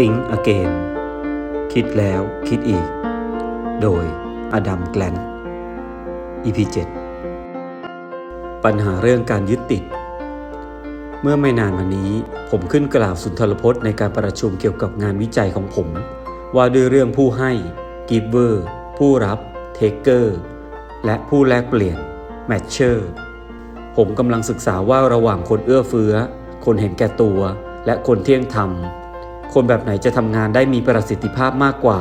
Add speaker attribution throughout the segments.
Speaker 1: Think Again คิดแล้วคิดอีก โดยอดัมแกลน EP 7ปัญหาเรื่องการยึดติด เมื่อไม่นานมานี้ ผมขึ้นกล่าวสุนทรพจน์ในการประชุมเกี่ยวกับงานวิจัยของผม ว่าด้วยเรื่องผู้ให้ giver ผู้รับ taker และผู้แลกเปลี่ยน matcher ผมกำลังศึกษาว่าระหว่างคนเอื้อเฟื้อ คนเห็นแก่ตัว และคนเที่ยงธรรม คนแบบไหนจะทำงานได้มีประสิทธิภาพมากกว่า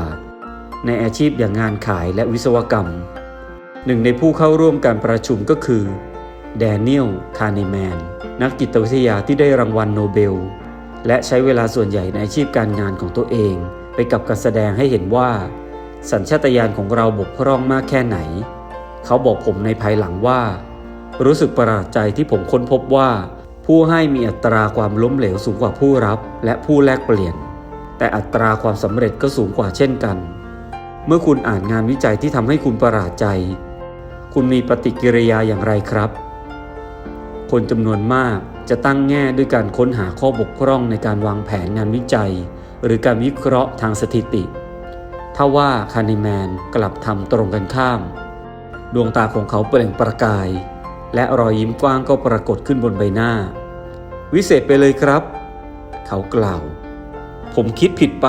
Speaker 1: ในอาชีพอย่างงานขายและวิศวกรรม หนึ่งในผู้เข้าร่วมการประชุมก็คือแดเนียลคาร์เนแมนนักจิตวิทยาที่ได้รางวัลโนเบล และใช้เวลาส่วนใหญ่ในอาชีพการงานของตัวเอง ไปกับการแสดงให้เห็นว่า สัญชาตญาณของเราบกพร่องมากแค่ไหน เขาบอกผมในภายหลังว่า รู้สึกประหลาดใจที่ผมค้นพบว่า ผู้ให้มีอัตราความล้มเหลวสูงกว่าผู้รับ และผู้แลกเปลี่ยน แต่อัตราความสำเร็จก็สูงกว่าเช่นกัน เมื่อคุณอ่านงานวิจัยที่ทำให้คุณประหลาดใจ คุณมีปฏิกิริยาอย่างไรครับ คนจำนวนมากจะตั้งแง่ด้วยการค้นหาข้อบกพร่องในการวางแผนงานวิจัย หรือการวิเคราะห์ทางสถิติถ้าว่าคานิแมนกลับทำตรงกันข้าม ดวงตาของเขาเปล่งประกาย และรอยยิ้มกว้างก็ปรากฏขึ้นบนใบหน้า วิเศษไปเลยครับ เขากล่าว ผมคิดผิดไป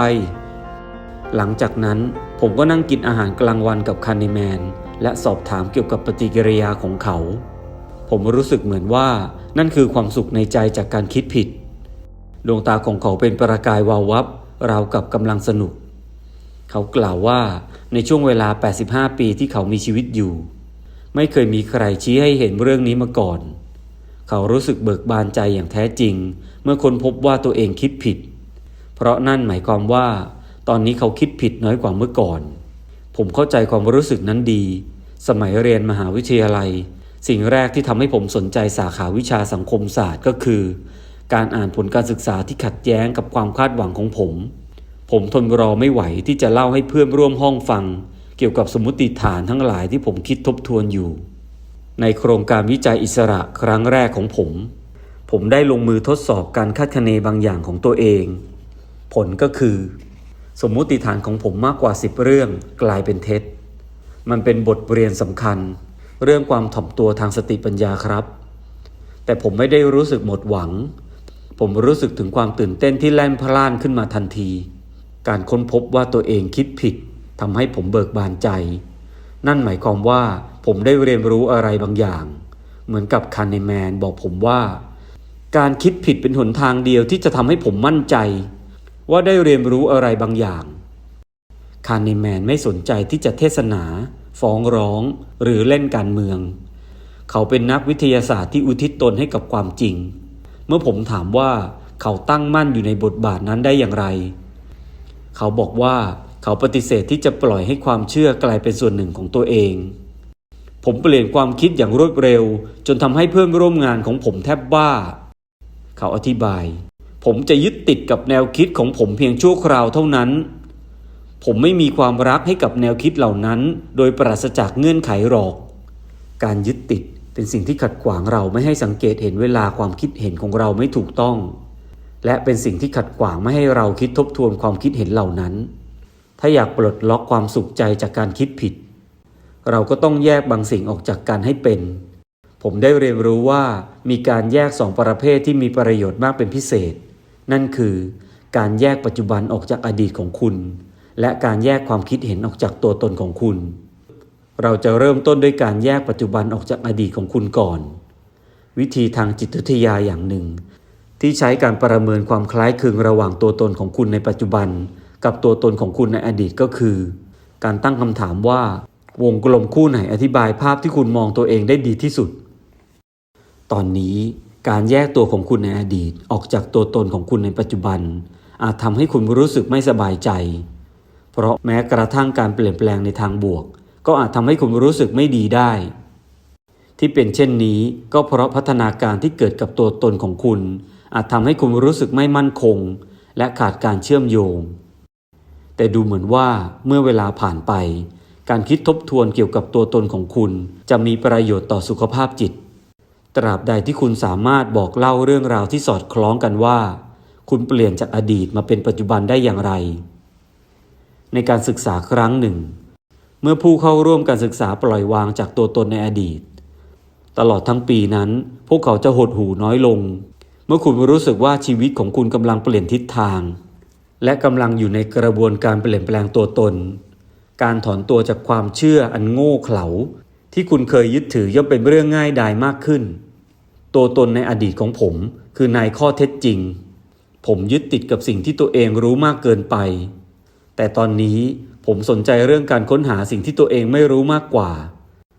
Speaker 1: หลังจากนั้นผมก็นั่งกินอาหารกลางวันกับคานิแมน และสอบถามเกี่ยวกับปฏิกิริยาของเขา ผมรู้สึกเหมือนว่านั่นคือความสุขในใจจากการคิดผิด ดวงตาของเขาเป็นประกายวาววับ ราวกับกำลังสนุก เขากล่าวว่าในช่วงเวลา 85 ปีที่เขามีชีวิตอยู่ ไม่เคยมีใครชี้ให้เห็นเรื่องนี้มาก่อน เขารู้สึกเบิกบานใจอย่างแท้จริง เมื่อคนพบว่าตัวเองคิดผิด เพราะนั่นหมายความว่า ตอนนี้เขาคิดผิดน้อยกว่าเมื่อก่อน ผมเข้าใจความรู้สึกนั้นดี สมัยเรียนมหาวิทยาลัย สิ่งแรกที่ทำให้ผมสนใจสาขาวิชาสังคมศาสตร์ก็คือ การอ่านผลการศึกษาที่ขัดแย้งกับความคาดหวังของผมผมทนรอไม่ไหวที่จะเล่าให้เพื่อนร่วมห้องฟัง เกี่ยวกับสมมติฐานทั้งหลายที่ผมคิดทบทวนอยู่ ในโครงการวิจัยอิสระครั้งแรกของผม ผมได้ลงมือทดสอบการคาดคะเนบางอย่างของตัวเอง ผลก็คือ สมมุติฐานของผมมากกว่าสิบเรื่องกลายเป็นเท็จ มันเป็นบทเรียนสำคัญ เรื่องความถ่อมตัวทางสติปัญญาครับ แต่ผมไม่ได้รู้สึกหมดหวัง ผมรู้สึกถึงความตื่นเต้นที่แล่นพล่านขึ้นมาทันที การค้นพบว่าตัวเองคิดผิด ทำให้ผมเบิกบานใจ นั่นหมายความว่าผมได้เรียนรู้อะไรบางอย่าง เหมือนกับคาร์เนแมนบอกผมว่า การคิดผิดเป็นหนทางเดียวที่จะทำให้ผมมั่นใจ ว่าได้เรียนรู้อะไรบางอย่าง คาร์เนแมนไม่สนใจที่จะเทศนา ฟ้องร้อง หรือเล่นการเมือง เขาเป็นนักวิทยาศาสตร์ที่อุทิศตนให้กับความจริง เมื่อผมถามว่าเขาตั้งมั่นอยู่ในบทบาทนั้นได้อย่างไร เขาบอกว่า เขาปฏิเสธที่จะปล่อยให้ความเชื่อกลายเป็นส่วนหนึ่งของตัวเอง ผมเปลี่ยนความคิดอย่างรวดเร็ว จนทำให้เพื่อนร่วมงานของผมแทบบ้า เขาอธิบาย ผมจะยึดติดกับแนวคิดของผมเพียงชั่วคราวเท่านั้น ผมไม่มีความรักให้กับแนวคิดเหล่านั้น โดยปราศจากเงื่อนไขหรอก การยึดติดเป็นสิ่งที่ขัดขวางเราไม่ให้สังเกตเห็นเวลาความคิดเห็นของเราไม่ถูกต้อง และเป็นสิ่งที่ขัดขวางไม่ให้เราคิดทบทวนความคิดเห็นเหล่านั้น ถ้าอยากปลดล็อกความสุขใจจากการคิดผิด เราก็ต้องแยกบางสิ่งออกจากกันให้เป็น ผมได้เรียนรู้ว่ามีการแยกสองประเภทที่มีประโยชน์มากเป็นพิเศษ นั่นคือ การแยกปัจจุบันออกจากอดีตของคุณ และการแยกความคิดเห็นออกจากตัวตนของคุณ เราจะเริ่มต้นด้วยการแยกปัจจุบันออกจากอดีตของคุณก่อน วิธีทางจิตวิทยาอย่างหนึ่ง ที่ใช้การประเมินความคล้ายคลึงระหว่างตัวตนของคุณในปัจจุบัน กับตัวตนของคุณในอดีตก็คือ การตั้งคำถามว่าวงกลมคู่ไหนอธิบายภาพที่คุณมองตัวเองได้ดีที่สุด ตอนนี้การแยกตัวของคุณในอดีตออกจากตัวตนของคุณในปัจจุบัน อาจทำให้คุณรู้สึกไม่สบายใจ เพราะแม้กระทั่งการเปลี่ยนแปลงในทางบวก ก็อาจทำให้คุณรู้สึกไม่ดีได้ ที่เป็นเช่นนี้ก็เพราะพัฒนาการที่เกิดกับตัวตนของคุณ อาจทำให้คุณรู้สึกไม่มั่นคง และขาดการเชื่อมโยง แต่ดูเหมือนว่าเมื่อเวลาผ่านไป การคิดทบทวนเกี่ยวกับตัวตนของคุณ จะมีประโยชน์ต่อสุขภาพจิต ตราบใดที่คุณสามารถบอกเล่าเรื่องราวที่สอดคล้องกันว่า คุณเปลี่ยนจากอดีตมาเป็นปัจจุบันได้อย่างไร ในการศึกษาครั้งหนึ่ง เมื่อผู้เข้าร่วมการศึกษาปล่อยวางจากตัวตนในอดีต ตลอดทั้งปีนั้น พวกเขาจะหดหูน้อยลง เมื่อคุณรู้สึกว่าชีวิตของคุณกำลังเปลี่ยนทิศทาง และกำลังอยู่ในกระบวนการเปลี่ยนแปลงตัวตน การถอนตัวจากความเชื่ออันโง่เขลาที่คุณเคยยึดถือย่อมเป็นเรื่องง่ายดายมากขึ้น ตัวตนในอดีตของผม คือนายข้อเท็จจริง ผมยึดติดกับสิ่งที่ตัวเองรู้มากเกินไป แต่ตอนนี้ผมสนใจเรื่องการค้นหาสิ่งที่ตัวเองไม่รู้มากกว่า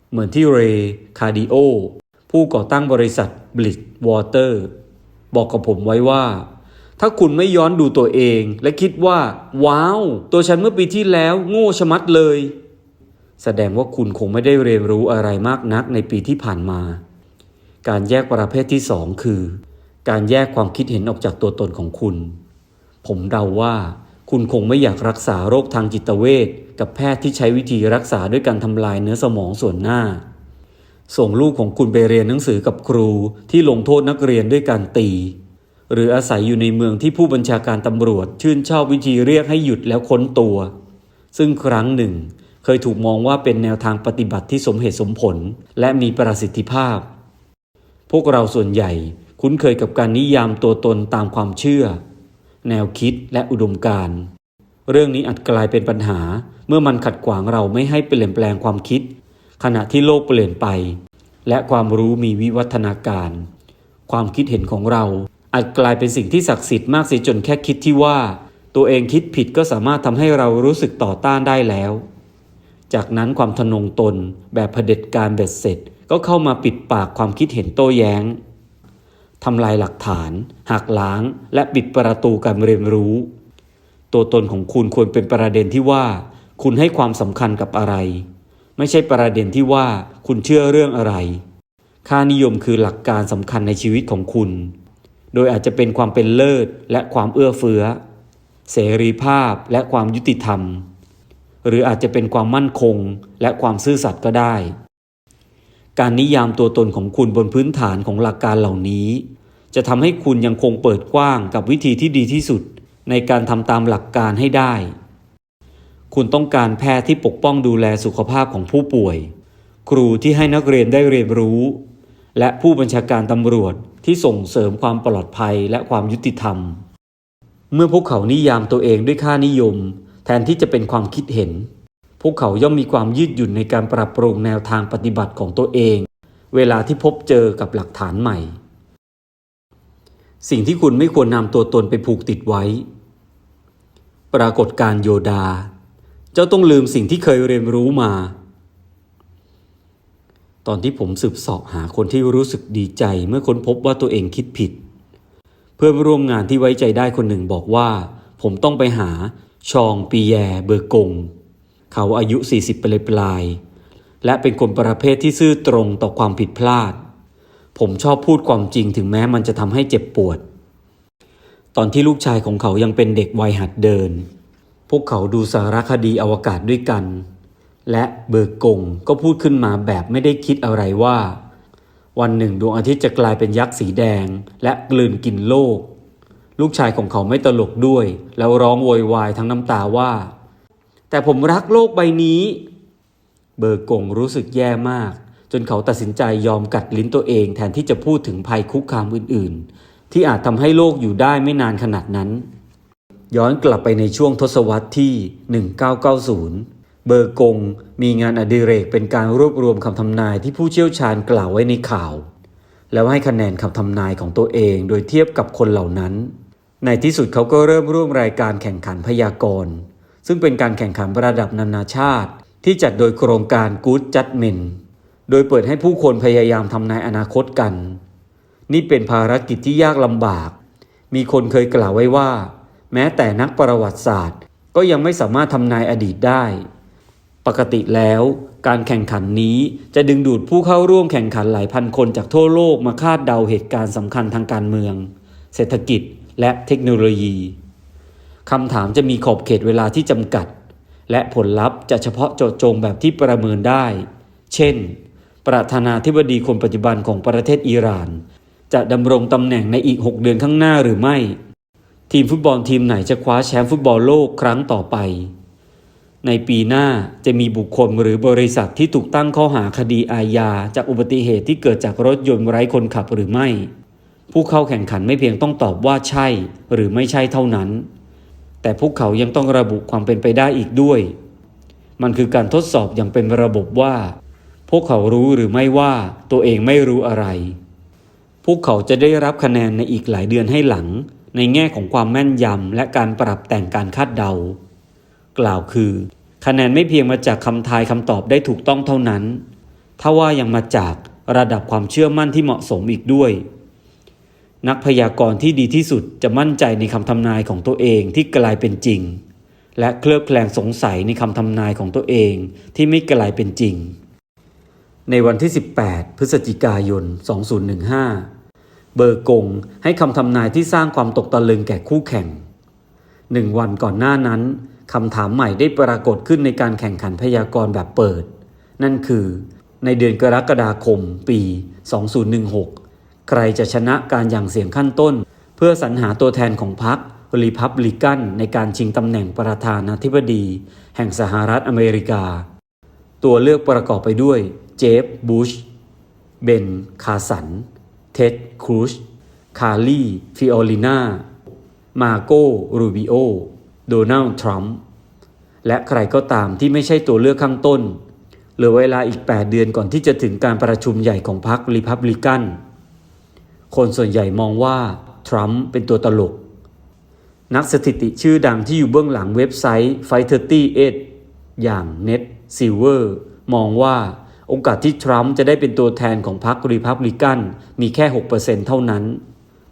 Speaker 1: เหมือนที่เรย์คาร์ดิโอผู้ก่อตั้งบริษัทบลิ z วอเตอร์บอกกับผมไว้ว่า ถ้าคุณไม่ย้อนดูตัวเอง และคิดว่า ว้าว ตัวฉันเมื่อปีที่แล้ว โง่ชะมัดเลย แสดงว่าคุณคงไม่ได้เรียนรู้อะไรมากนักในปีที่ผ่านมา การแยกประเภทที่สองคือ การแยกความคิดเห็นออกจากตัวตนของคุณ ผมเดาว่า คุณคงไม่อยากรักษาโรคทางจิตเวชกับแพทย์ที่ใช้วิธีรักษาด้วยการทำลายเนื้อสมองส่วนหน้า ส่งลูกของคุณไปเรียนหนังสือกับครูที่ลงโทษนักเรียนด้วยการตี หรืออาศัยอยู่ในเมืองที่ผู้บัญชาการตำรวจ ชื่นชอบวิธีเรียกให้หยุดแล้วค้นตัว ซึ่งครั้งหนึ่ง เคยถูกมองว่าเป็นแนวทางปฏิบัติที่สมเหตุสมผล และมีประสิทธิภาพ พวกเราส่วนใหญ่คุ้นเคยกับการนิยามตัวตนตามความเชื่อ แนวคิดและอุดมการณ์เรื่องนี้อาจกลายเป็นปัญหา เมื่อมันขัดขวางเราไม่ให้เปลี่ยนแปลงความคิด ขณะที่โลกเปลี่ยนไป และความรู้มีวิวัฒนาการ ความคิดเห็นของเรา อาจกลายเป็นสิ่งที่ศักดิ์สิทธิ์มากเสียจนแค่คิดที่ว่า ตัวเองคิดผิดก็สามารถทำให้เรารู้สึกต่อต้านได้แล้ว จากนั้นความทะนงตนแบบเผด็จการเบ็ดเสร็จก็เข้ามาปิดปากความคิดเห็นโต้แย้งทำลายหลักฐาน หักล้าง และปิดประตูการเรียนรู้ ตัวตนของคุณควรเป็นประเด็นที่ว่า คุณให้ความสำคัญกับอะไร ไม่ใช่ประเด็นที่ว่าคุณเชื่อเรื่องอะไร ค่านิยมคือหลักการสำคัญในชีวิตของคุณ โดยอาจจะเป็นความเป็นเลิศและความเอื้อเฟื้อ เสรีภาพและความยุติธรรม หรืออาจจะเป็นความมั่นคงและความซื่อสัตย์ก็ได้ การนิยามตัวตนของคุณบนพื้นฐานของหลักการเหล่านี้ จะทำให้คุณยังคงเปิดกว้างกับวิธีที่ดีที่สุดในการทำตามหลักการให้ได้ คุณต้องการแพทย์ที่ปกป้องดูแลสุขภาพของผู้ป่วย ครูที่ให้นักเรียนได้เรียนรู้ และผู้บัญชาการตำรวจ ที่ส่งเสริมความปลอดภัยและความยุติธรรม เมื่อพวกเขานิยามตัวเองด้วยค่านิยม แทนที่จะเป็นความคิดเห็น พวกเขาย่อมมีความยืดหยุ่นในการปรับปรุงแนวทางปฏิบัติของตัวเอง เวลาที่พบเจอกับหลักฐานใหม่ สิ่งที่คุณไม่ควรนำตัวตนไปผูกติดไว้ ปรากฏการโยดา เจ้าต้องลืมสิ่งที่เคยเรียนรู้มา ตอนที่ผมสืบสอบหาคนที่รู้สึกดีใจเมื่อค้นพบว่าตัวเองคิดผิด เพื่อนร่วมงานที่ไว้ใจได้คนหนึ่งบอกว่า ผมต้องไปหาชองปีแยเบอร์กง เขาอายุ 40 ปลายปลายๆและเป็นคนประเภทที่ซื่อตรงต่อความผิดพลาด ผมชอบพูดความจริงถึงแม้มันจะทำให้เจ็บปวด ตอนที่ลูกชายของเขายังเป็นเด็กวัยหัดเดิน พวกเขาดูสารคดีอวกาศด้วยกัน และเบอร์กงก็พูดขึ้นมาแบบไม่ได้คิดอะไรว่า วันหนึ่งดวงอาทิตย์จะกลายเป็นยักษ์สีแดง และกลืนกินโลก ลูกชายของเขาไม่ตลกด้วย แล้วร้องโวยวายทั้งน้ำตาว่า แต่ผมรักโลกใบนี้ เบอร์กงรู้สึกแย่มาก จนเขาตัดสินใจยอมกัดลิ้นตัวเองแทนที่จะพูดถึงภัยคุกคามอื่น ๆ ที่อาจทำให้โลกอยู่ได้ไม่นานขนาดนั้น ย้อนกลับไปในช่วงทศวรรษที่ 1990 เบอร์กงมีงานอดิเรกเป็นการรวบรวมคำทำนายที่ผู้เชี่ยวชาญกล่าวไว้ในข่าว แล้วให้คะแนนคำทำนายของตัวเองโดยเทียบกับคนเหล่านั้น ในที่สุดเขาก็เริ่มร่วมรายการแข่งขันพยากรณ์ซึ่งเป็นการแข่งขันระดับนานาชาติ ที่จัดโดยโครงการ Good Judgment โดยเปิดให้ผู้คนพยายามทำนายอนาคตกัน นี่เป็นภารกิจที่ยากลำบาก มีคนเคยกล่าวไว้ว่า แม้แต่นักประวัติศาสตร์ ก็ยังไม่สามารถทำนายอดีตได้ ปกติแล้วการแข่งขันนี้จะดึงดูดผู้เข้าร่วมแข่งขันหลายพันคนจากทั่วโลกมาคาดเดาเหตุการณ์สำคัญทางการเมือง เศรษฐกิจและเทคโนโลยีคำถามจะมีขอบเขตเวลาที่จำกัด และผลลัพธ์จะเฉพาะเจาะจงแบบที่ประเมินได้ เช่น ประธานาธิบดีคนปัจจุบันของประเทศอิหร่าน จะดำรงตำแหน่งในอีก 6 เดือนข้างหน้าหรือไม่ ทีมฟุตบอลทีมไหนจะคว้าแชมป์ฟุตบอลโลกครั้งต่อไป ในปีหน้าจะมีบุคคลหรือบริษัทที่ถูกตั้งข้อหาคดีอาญาจากอุบัติเหตุที่เกิดจากรถยนต์ไร้คนขับหรือไม่ ผู้เข้าแข่งขันไม่เพียงต้องตอบว่าใช่ หรือไม่ใช่เท่านั้น แต่พวกเขายังต้องระบุความเป็นไปได้อีกด้วย มันคือการทดสอบอย่างเป็นระบบว่า พวกเขารู้หรือไม่ว่าตัวเองไม่รู้อะไร พวกเขาจะได้รับคะแนนในอีกหลายเดือนให้หลัง ในแง่ของความแม่นยำและการปรับแต่งการคาดเดา กล่าวคือ คะแนนไม่เพียงมาจากคำทายคำตอบได้ถูกต้องเท่านั้นทว่ายังมาจากระดับความเชื่อมั่นที่เหมาะสมอีกด้วย นักพยากรณ์ที่ดีที่สุดจะมั่นใจในคำทำนายของตัวเองที่กลายเป็นจริง และเคลือบแคลงสงสัยในคำทำนายของตัวเองที่ไม่กลายเป็นจริง ในวันที่ 18 พฤศจิกายน 2015 เบอร์กงให้คำทำนายที่สร้างความตกตะลึงแก่คู่แข่งหนึ่งวันก่อนหน้านั้น คำถามใหม่ได้ปรากฏขึ้นในการแข่งขันพยากรณ์แบบเปิด นั่นคือ ในเดือนกรกฎาคม ปี 2016 ใครจะชนะการอย่างเสียงขั้นต้น เพื่อสรรหาตัวแทนของพรรครีพับลิกันในการชิงตำแหน่งประธานาธิบดี แห่งสหรัฐอเมริกา ตัวเลือกประกอบไปด้วย เจฟ บูช เบน คาสัน เท็ด ครูช คาร์ลีฟิโอลิน่า มาโก รูบิโอ โดนัลด์ทรัมป์และใครก็ตามที่ไม่ใช่ตัวเลือกข้างต้น เหลือเวลาอีก 8 เดือนก่อนที่จะถึงการประชุมใหญ่ของพรรครีพับลิกัน คนส่วนใหญ่มองว่าทรัมป์เป็นตัวตลก นักสถิติชื่อดังที่อยู่เบื้องหลังเว็บไซต์ Fight38 อย่างเน็ตซิลเวอร์มองว่าโอกาสที่ทรัมป์จะได้เป็นตัวแทนของพรรครีพับลิกันมีแค่ 6%เท่านั้น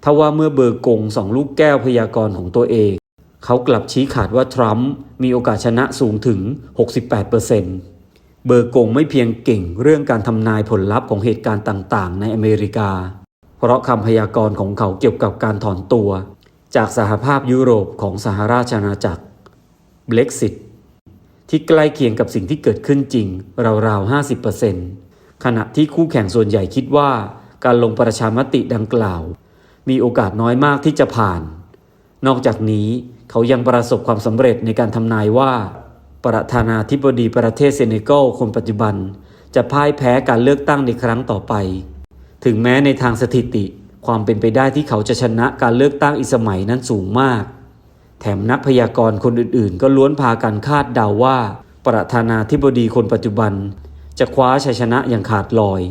Speaker 1: ทว่าเมื่อเบอร์กงสองลูกแก้วพยากรณ์ของตัวเอง เขากลับชี้ขาดว่าทรัมป์มีโอกาสชนะสูงถึง 68%เบอร์กงไม่เพียงเก่งเรื่องการทำนายผลลัพธ์ของเหตุการณ์ต่าง ๆ ในอเมริกา เพราะคำพยากรณ์ของเขาเกี่ยวกับการถอนตัว จากสหภาพยุโรปของสหราชอาณาจักร Brexit ที่ใกล้เคียงกับสิ่งที่เกิดขึ้นจริง ราวๆ 50%ขณะที่คู่แข่งส่วนใหญ่คิดว่า การลงประชามติดังกล่าว มีโอกาสน้อยมากที่จะผ่าน นอกจากนี้ เขายังประสบความสำเร็จในการทำนายว่า ประธานาธิบดีประเทศเซเนกัลคนปัจจุบัน จะพ่ายแพ้การเลือกตั้งในครั้งต่อไป ถึงแม้ในทางสถิติ ความเป็นไปได้ที่เขาจะชนะการเลือกตั้งอีกสมัยนั้นสูงมาก แถมนักพยากรณ์คนอื่นๆ ก็ล้วนพากันคาดเดาว่า ประธานาธิบดีคนปัจจุบัน จะคว้าชัยชนะอย่างขาดลอย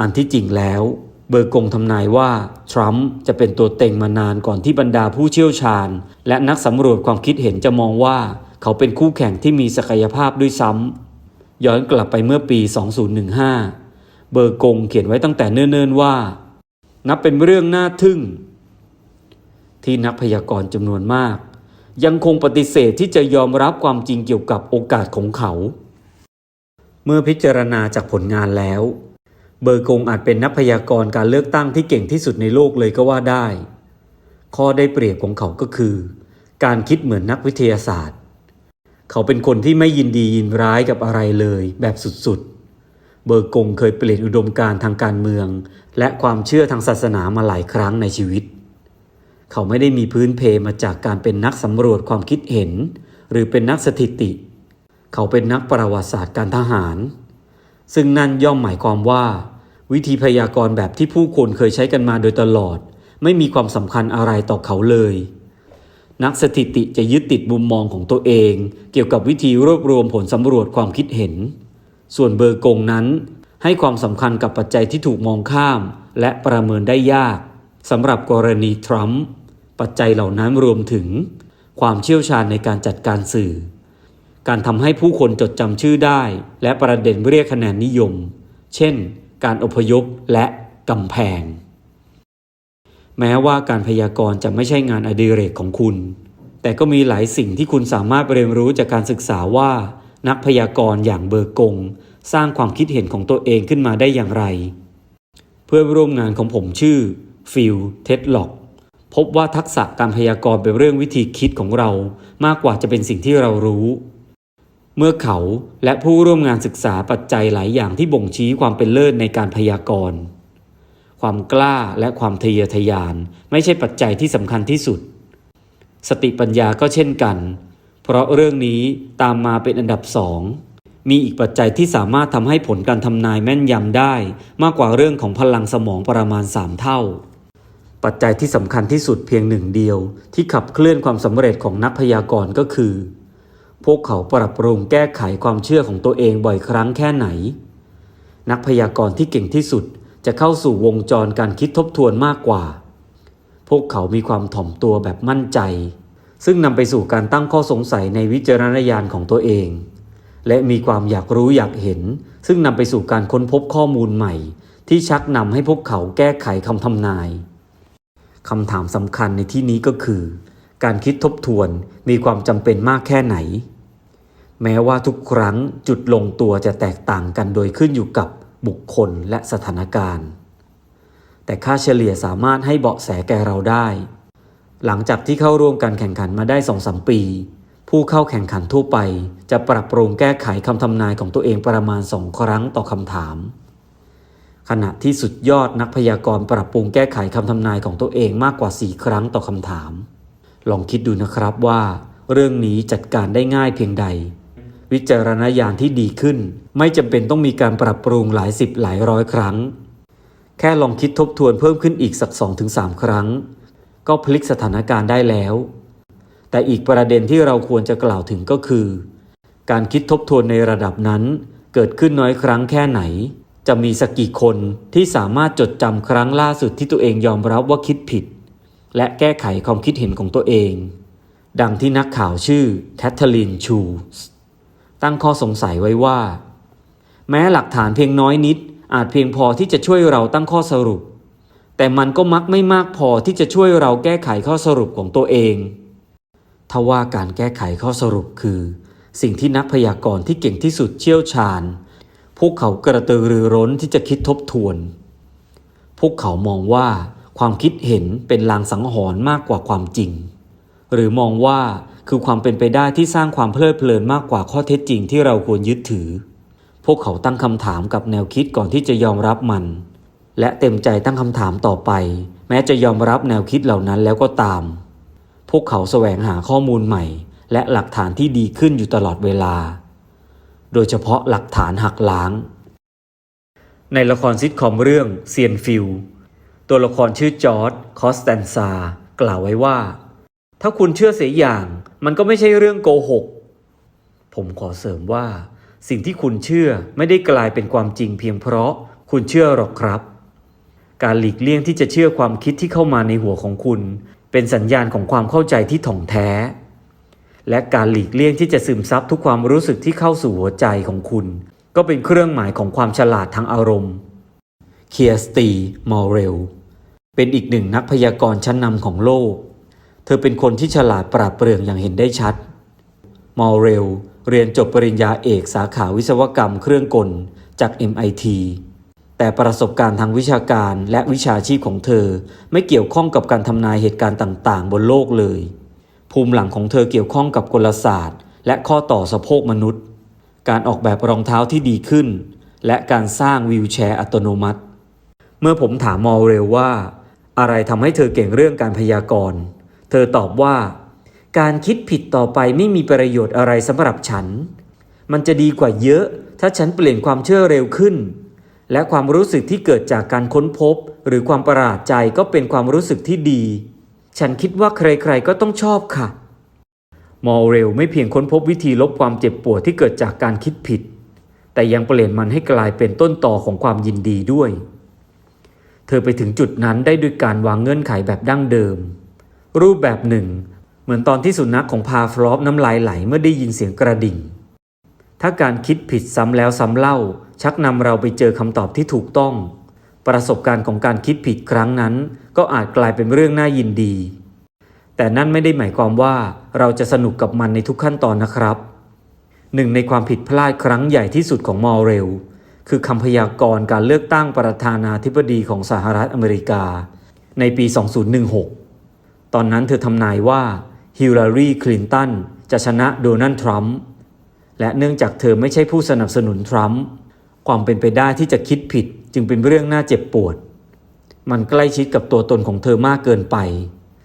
Speaker 1: อันที่จริงแล้ว เบอร์กงทำนายว่า ทรัมป์จะเป็นตัวเต็งมานานก่อนที่บรรดาผู้เชี่ยวชาญ และนักสำรวจความคิดเห็นจะมองว่า เขาเป็นคู่แข่งที่มีศักยภาพด้วยซ้ำย้อนกลับไปเมื่อปี 2015 เบอร์กงเขียนไว้ตั้งแต่เนิ่นๆว่า นับเป็นเรื่องน่าทึ่ง ที่นักพยากรณ์จำนวนมาก ยังคงปฏิเสธที่จะยอมรับความจริงเกี่ยวกับโอกาสของเขา เมื่อพิจารณาจากผลงานแล้ว เบอร์กงอาจเป็นนักพยากรณ์การเลือกตั้งที่เก่งที่สุดในโลกเลยก็ว่าได้ ข้อได้เปรียบของเขาก็คือ การคิดเหมือนนักวิทยาศาสตร์ เขาเป็นคนที่ไม่ยินดียินร้ายกับอะไรเลยแบบสุดๆ เบอร์กงเคยเปลี่ยนอุดมการณ์ทางการเมือง และความเชื่อทางศาสนามาหลายครั้งในชีวิต เขาไม่ได้มีพื้นเพมาจากการเป็นนักสำรวจความคิดเห็น หรือเป็นนักสถิติ เขาเป็นนักประวัติศาสตร์การทหาร ซึ่งนั่นย่อมหมายความว่า วิธีพยากรณ์แบบที่ผู้คนเคยใช้กันมาโดยตลอด ไม่มีความสำคัญอะไรต่อเขาเลย นักสถิติจะยึดติดมุมมองของตัวเอง เกี่ยวกับวิธีรวบรวมผลสำรวจความคิดเห็น ส่วนเบอร์กงนั้น ให้ความสำคัญกับปัจจัยที่ถูกมองข้าม และประเมินได้ยากสำหรับกรณีทรัมป์ปัจจัยเหล่านั้นรวมถึง ความเชี่ยวชาญในการจัดการสื่อ การทำให้ผู้คนจดจำชื่อได้ และประเด็นเรียกคะแนนนิยม เช่น การอพยพและกำแพง แม้ว่าการพยากรณ์จะไม่ใช่งานอดิเรกของคุณ แต่ก็มีหลายสิ่งที่คุณสามารถเรียนรู้จากการศึกษาว่า นักพยากรณ์อย่างเบอร์กง สร้างความคิดเห็นของตัวเองขึ้นมาได้อย่างไร เพื่อนร่วมงานของผมชื่อฟิลเท็ดล็อกพบว่าทักษะการพยากรณ์เป็นเรื่องวิธีคิดของเรามากกว่าจะเป็นสิ่งที่เรารู้ เมื่อเขาและผู้ร่วมงานศึกษาปัจจัยหลายอย่างที่บ่งชี้ความเป็นเลิศในการพยากรณ์ ความกล้าและความทะเยอทะยานไม่ใช่ปัจจัยที่สำคัญที่สุด สติปัญญาก็เช่นกัน เพราะเรื่องนี้ตามมาเป็นอันดับสองมีอีกปัจจัยที่สามารถทำให้ผลการทำนายแม่นยำได้ มากกว่าเรื่องของพลังสมองประมาณ 3 เท่า ปัจจัยที่สำคัญที่สุดเพียงหนึ่งเดียว ที่ขับเคลื่อนความสำเร็จของนักพยากรณ์ก็คือ พวกเขาปรับปรุงแก้ไขความเชื่อของตัวเองบ่อยครั้งแค่ไหน นักพยากรณ์ที่เก่งที่สุดจะเข้าสู่วงจรการคิดทบทวนมากกว่า พวกเขามีความถ่อมตัวแบบมั่นใจ ซึ่งนำไปสู่การตั้งข้อสงสัยในวิจารณญาณของตัวเอง และมีความอยากรู้อยากเห็น ซึ่งนำไปสู่การค้นพบข้อมูลใหม่ ที่ชักนำให้พวกเขาแก้ไขคำทำนายคำถามสำคัญในที่นี้ก็คือ การคิดทบทวนมีความจำเป็นมากแค่ไหน แม้ว่าทุกครั้งจุดลงตัวจะแตกต่างกันโดยขึ้นอยู่กับบุคคลและสถานการณ์ แต่ค่าเฉลี่ยสามารถให้เบาะแสแก่เราได้ หลังจากที่เข้าร่วมการแข่งขันมาได้สองสมปี ผู้เข้าแข่งขันทั่วไป จะปรับปรุงแก้ไขคำทำนายของตัวเองประมาณสองครั้งต่อคำถาม ขณะที่สุดยอดนักพยากรณ์ปรับปรุงแก้ไขคำทำนายของตัวเองมากกว่า 4 ครั้งต่อคำถาม ลองคิดดูนะครับว่า เรื่องนี้จัดการได้ง่ายเพียงใด วิจารณญาณที่ดีขึ้น ไม่จำเป็นต้องมีการปรับปรุงหลายสิบหลายร้อยครั้ง แค่ลองคิดทบทวนเพิ่มขึ้นอีกสัก 2-3 ครั้ง ก็พลิกสถานการณ์ได้แล้ว แต่อีกประเด็นที่เราควรจะกล่าวถึงก็คือ การคิดทบทวนในระดับนั้น เกิดขึ้นน้อยครั้งแค่ไหน จะมีสักกี่คนที่สามารถจดจำครั้งล่าสุดที่ตัวเองยอมรับว่าคิดผิด และแก้ไขความคิดเห็นของตัวเอง ดังที่นักข่าวชื่อแคทเธอรีนชูส ตั้งข้อสงสัยไว้ว่า แม้หลักฐานเพียงน้อยนิด อาจเพียงพอที่จะช่วยเราตั้งข้อสรุป แต่มันก็มักไม่มากพอที่จะช่วยเราแก้ไขข้อสรุปของตัวเองทว่าการแก้ไขข้อสรุปคือ สิ่งที่นักพยากรณ์ที่เก่งที่สุดเชี่ยวชาญ พวกเขากระตือรือร้นที่จะคิดทบทวน พวกเขามองว่าความคิดเห็นเป็นลางสังหรณ์มากกว่าความจริง หรือมองว่า คือความเป็นไปได้ที่สร้างความเพลิดเพลินมากกว่าข้อเท็จจริงที่เราควรยึดถือ พวกเขาตั้งคำถามกับแนวคิดก่อนที่จะยอมรับมัน และเต็มใจตั้งคำถามต่อไป แม้จะยอมรับแนวคิดเหล่านั้นแล้วก็ตาม พวกเขาแสวงหาข้อมูลใหม่ และหลักฐานที่ดีขึ้นอยู่ตลอดเวลา โดยเฉพาะหลักฐานหักล้าง ในละครซิทคอมเรื่องเซียนฟิลตัวละครชื่อจอร์ดคอสแตนซากล่าวไว้ว่า ถ้าคุณเชื่อเสียอย่าง มันก็ไม่ใช่เรื่องโกหก ผมขอเสริมว่า สิ่งที่คุณเชื่อไม่ได้กลายเป็นความจริงเพียงเพราะคุณเชื่อหรอกครับ การหลีกเลี่ยงที่จะเชื่อความคิดที่เข้ามาในหัวของคุณ เป็นสัญญาณของความเข้าใจที่ถ่องแท้ และการหลีกเลี่ยงที่จะซึมซับทุกความรู้สึกที่เข้าสู่หัวใจของคุณ ก็เป็นเครื่องหมายของความฉลาดทางอารมณ์ เคียสตี มอร์เรล เป็นอีกหนึ่งนักพยากรณ์ชั้นนำของโลก เธอเป็นคนที่ฉลาดปราดเปรื่องอย่างเห็นได้ชัด มอร์เรล เรียนจบปริญญาเอกสาขาวิศวกรรมเครื่องกลจาก MIT แต่ประสบการณ์ทางวิชาการและวิชาชีพของเธอไม่เกี่ยวข้องกับการทำนายเหตุการณ์ต่างๆ บนโลกเลย ภูมิหลังของเธอเกี่ยวข้องกับกลศาสตร์ และข้อต่อสะโพกมนุษย์ การออกแบบรองเท้าที่ดีขึ้น และการสร้างวีลแชร์อัตโนมัติ เมื่อผมถามมอเรลว่า อะไรทำให้เธอเก่งเรื่องการพยากรณ์ เธอตอบว่า การคิดผิดต่อไปไม่มีประโยชน์อะไรสำหรับฉัน มันจะดีกว่าเยอะถ้าฉันเปลี่ยนความเชื่อเร็วขึ้น และความรู้สึกที่เกิดจากการค้นพบ หรือความประหลาดใจก็เป็นความรู้สึกที่ดี ฉันคิดว่าใครๆก็ต้องชอบค่ะ มอเรลไม่เพียงค้นพบวิธีลบความเจ็บปวดที่เกิดจากการคิดผิด แต่ยังเปลี่ยนมันให้กลายเป็นต้นต่อของความยินดีด้วย เธอไปถึงจุดนั้นได้ด้วยการวางเงื่อนไขแบบดั้งเดิม รูปแบบหนึ่ง เหมือนตอนที่สุนัขของพาฟลอปน้ำลายไหลเมื่อได้ยินเสียงกระดิ่ง ถ้าการคิดผิดซ้ำแล้วซ้ำเล่า ชักนำเราไปเจอคำตอบที่ถูกต้อง ประสบการณ์ของการคิดผิดครั้งนั้น ก็อาจกลายเป็นเรื่องน่ายินดี แต่นั่นไม่ได้หมายความว่าเราจะสนุกกับมันในทุกขั้นตอนนะครับหนึ่งในความผิดพลาดครั้งใหญ่ที่สุดของมอร์เรล คือคำพยากรณ์การเลือกตั้งประธานาธิบดีของสหรัฐอเมริกา ในปี 2016 ตอนนั้นเธอทำนายว่าฮิลลารีคลินตันจะชนะโดนัลด์ทรัมป์และเนื่องจากเธอไม่ใช่ผู้สนับสนุนทรัมป์ความเป็นไปได้ที่จะคิดผิดจึงเป็นเรื่องน่าเจ็บปวด มันใกล้ชิดกับตัวตนของเธอมากเกินไป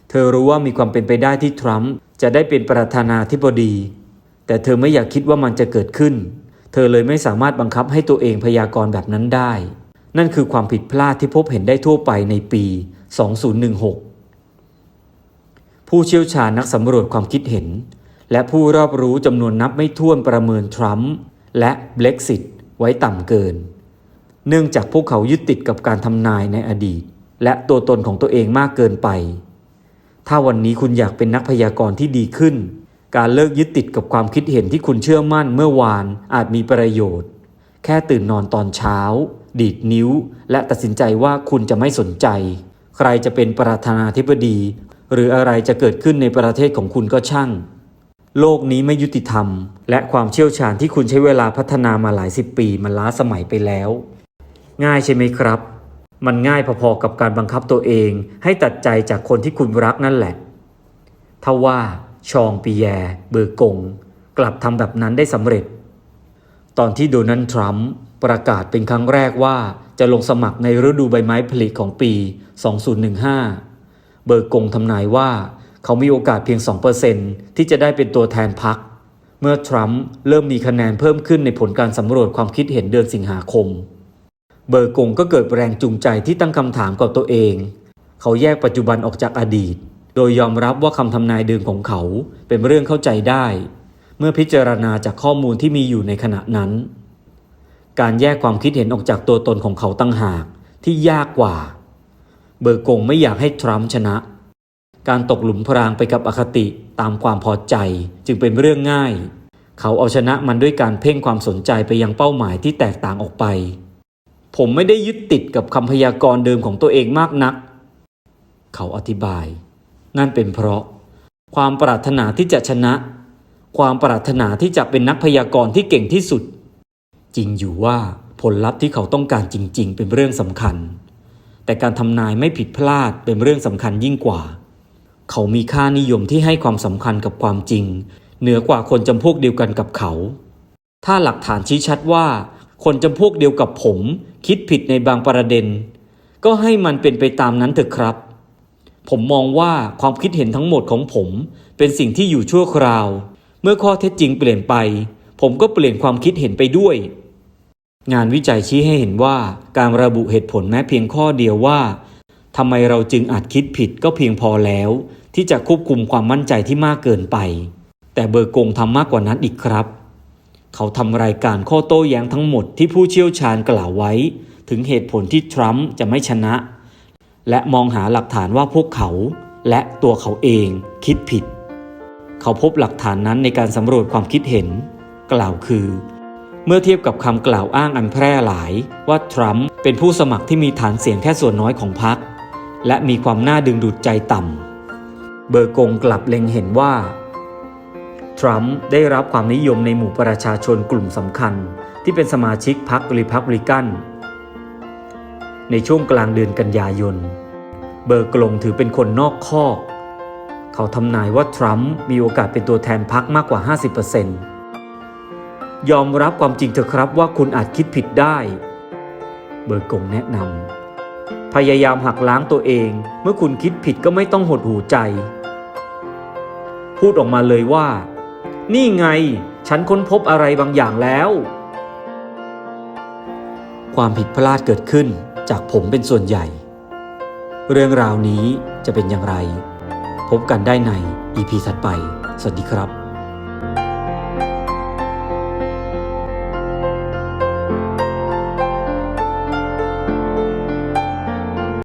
Speaker 1: เธอรู้ว่ามีความเป็นไปได้ที่ทรัมป์จะได้เป็นประธานาธิบดี แต่เธอไม่อยากคิดว่ามันจะเกิดขึ้น เธอเลยไม่สามารถบังคับให้ตัวเองพยากรณ์แบบนั้นได้ นั่นคือความผิดพลาดที่พบเห็นได้ทั่วไปในปี 2016 ผู้เชี่ยวชาญนักสำรวจความคิดเห็น และผู้รอบรู้จำนวนนับไม่ถ้วนประเมินทรัมป์และเบล็กซิตไว้ต่ำเกิน เนื่องจากพวกเขายึดติดกับการทำนายในอดีต และตัวตนของตัวเองมากเกินไป ถ้าวันนี้คุณอยากเป็นนักพยากรณ์ที่ดีขึ้น การเลิกยึดติดกับความคิดเห็นที่คุณเชื่อมั่นเมื่อวานอาจมีประโยชน์ แค่ตื่นนอนตอนเช้า ดีดนิ้ว และตัดสินใจว่าคุณจะไม่สนใจ ใครจะเป็นประธานาธิบดี หรืออะไรจะเกิดขึ้นในประเทศของคุณก็ช่าง โลกนี้ไม่ยุติธรรม และความเชี่ยวชาญที่คุณใช้เวลาพัฒนามาหลายสิบปีมันล้าสมัยไปแล้ว ง่ายใช่ไหมครับ มันง่ายพอๆกับการบังคับตัวเอง ให้ตัดใจจากคนที่คุณรักนั่นแหละทว่าชองปีแย เบอร์กง กลับทำแบบนั้นได้สำเร็จ ตอนที่โดนัลด์ทรัมป์ประกาศเป็นครั้งแรกว่าจะลงสมัครในฤดูใบไม้ผลิของปี 2015 เบอร์กงทำนายว่า เขามีโอกาสเพียง 2%ที่จะได้เป็นตัวแทนพรรคเมื่อทรัมป์เริ่มมีคะแนนเพิ่มขึ้นในผลการสำรวจความคิดเห็นเดือนสิงหาคม เบอร์กงก็เกิดแรงจูงใจที่ตั้งคำถามกับตัวเอง เขาแยกปัจจุบันออกจากอดีต โดยยอมรับว่าคำทำนายเดิมของเขาเป็นเรื่องเข้าใจได้ เมื่อพิจารณาจากข้อมูลที่มีอยู่ในขณะนั้น การแยกความคิดเห็นออกจากตัวตนของเขาตั้งหากที่ยากกว่า เบอร์กงไม่อยากให้ทรัมป์ชนะ การตกหลุมพรางไปกับอคติตามความพอใจจึงเป็นเรื่องง่าย เขาเอาชนะมันด้วยการเพ่งความสนใจไปยังเป้าหมายที่แตกต่างออกไป ผมไม่ได้ยึดติดกับคำพยากรณ์เดิมของตัวเองมากนัก เขาอธิบาย นั่นเป็นเพราะ ความปรารถนาที่จะชนะ ความปรารถนาที่จะเป็นนักพยากรณ์ที่เก่งที่สุด จริงอยู่ว่าผลลัพธ์ที่เขาต้องการจริง ๆ เป็นเรื่องสำคัญ แต่การทำนายไม่ผิดพลาดเป็นเรื่องสำคัญยิ่งกว่า เขามีค่านิยมที่ให้ความสำคัญกับความจริง เหนือกว่าคนจำพวกเดียวกันกับเขา ถ้าหลักฐานชี้ชัดว่า คนจำพวกเดียวกับผม คิดผิดในบางประเด็น ก็ให้มันเป็นไปตามนั้นเถอะครับ ผมมองว่าความคิดเห็นทั้งหมดของผมเป็นสิ่งที่อยู่ชั่วคราว เมื่อข้อเท็จจริงเปลี่ยนไป ผมก็เปลี่ยนความคิดเห็นไปด้วย งานวิจัยชี้ให้เห็นว่าการระบุเหตุผลแม้เพียงข้อเดียวว่าทำไมเราจึงอาจคิดผิดก็เพียงพอแล้ว ที่จะควบคุมความมั่นใจที่มากเกินไป แต่เบอร์กงทำมากกว่านั้นอีกครับ เขาทำรายการข้อโต้แย้งทั้งหมดที่ผู้เชี่ยวชาญกล่าวไว้ ถึงเหตุผลที่ทรัมป์จะไม่ชนะ และมองหาหลักฐานว่าพวกเขา และตัวเขาเองคิดผิด เขาพบหลักฐานนั้นในการสำรวจความคิดเห็น กล่าวคือ เมื่อเทียบกับคำกล่าวอ้างอันแพร่หลาย ว่าทรัมป์เป็นผู้สมัครที่มีฐานเสียงแค่ส่วนน้อยของพรรคและมีความน่าดึงดูดใจต่ำ เบอร์กงกลับเล็งเห็นว่า ทรัมป์ได้รับความนิยมในหมู่ประชาชนกลุ่มสำคัญ ที่เป็นสมาชิกพรรครีพับลิกัน ในช่วงกลางเดือนกันยายน เบอร์กลงถือเป็นคนนอกคอก เขาทำนายว่าทรัมป์มีโอกาสเป็นตัวแทนพรรคมากกว่า 50% ยอมรับความจริงเถอะครับว่าคุณอาจคิดผิดได้ เบอร์กงแนะนำพยายามหักล้างตัวเอง เมื่อคุณคิดผิดก็ไม่ต้องหดหูใจ พูดออกมาเลยว่า นี่ไง ฉันค้นพบอะไรบางอย่างแล้ว ความผิดพลาดเกิดขึ้นจากผมเป็นส่วนใหญ่ เรื่องราวนี้จะเป็นอย่างไร พบกันได้ใน EP ถัดไป สวัสดีครับ